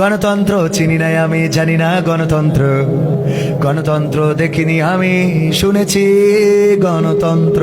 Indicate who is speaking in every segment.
Speaker 1: গণতন্ত্র চিনি নাই আমি জানি না গণতন্ত্র। গণতন্ত্র দেখিনি আমি শুনেছি গণতন্ত্র।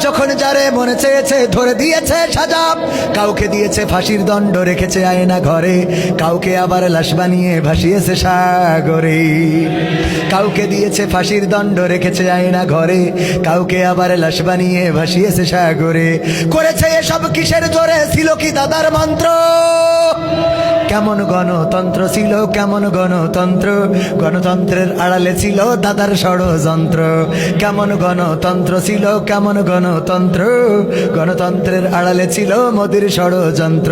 Speaker 1: যখন যারে মনে চেয়েছে, ধরে দিয়েছে সাজা। কাউকে দিয়েছে ফাঁসির দণ্ড, রেখেছে আয়না ঘরে। কাউকে আবার লাশ বানিয়ে ভাসিয়েছে সাগরে। কাউকে দিয়েছে ফাঁসির দণ্ড, রেখেছে আয়না ঘরে। কাউকে আবার লাশ বানিয়ে ভাসিয়েছে সাগরে। করেছে এসব কিসের জোরে? ছিল কি দাদার মন্ত্র? কেমন গণতন্ত্র ছিল, কেমন গণতন্ত্র? গণতন্ত্রের আড়ালে ছিল দাদার ষড়যন্ত্র। কেমন গণতন্ত্র ছিল, কেমন গণতন্ত্র? গণতন্ত্রের আড়ালে ছিল মোদির ষড়যন্ত্র।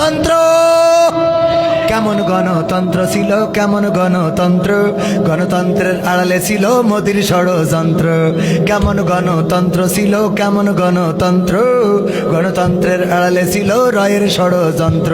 Speaker 1: গণতন্ত্র। কেমন গণতন্ত্র ছিল, কেমন গণতন্ত্র? গণতন্ত্রের আড়ালে ছিল মোদির ষড়যন্ত্র। কেমন গণতন্ত্র ছিল, কেমন গণতন্ত্র? গণতন্ত্রের আড়ালে ছিল রয়ের ষড়যন্ত্র।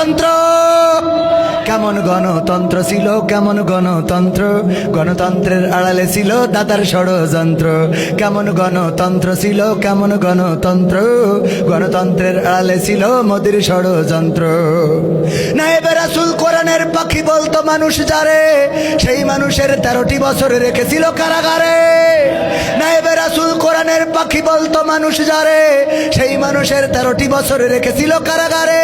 Speaker 1: কেমন গণতন্ত্র ছিল, কেমন গণতন্ত্র? গণতন্ত্রের আড়ালে ছিল দাদার ষড়যন্ত্র। কেমন গণতন্ত্র ছিল, কেমন গণতন্ত্র? গণতন্ত্রের আড়ালে ছিল মোদির ষড়যন্ত্র। নায়েবে রাসুল কোরআনের পাখি বলতো, মানুষ যারে, সেই মানুষের তেরোটি বছর রেখেছিল কারাগারে। নায়েবে রাসুল কোরআনের পাখি বলতো, মানুষ যারে, সেই মানুষের তেরোটি বছর রেখেছিল কারাগারে।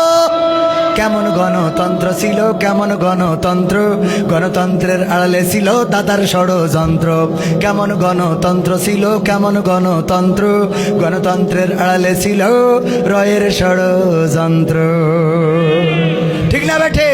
Speaker 1: কেমন গণতন্ত্র ছিল, কেমন গণতন্ত্র? গণতন্ত্রের আড়ালে ছিল দাদার ষড়যন্ত্র। কেমন গণতন্ত্র ছিল, কেমন গণতন্ত্র? গণতন্ত্রের আড়ালে ছিল রয়ের ষড়যন্ত্র। ঠিক না বেঠে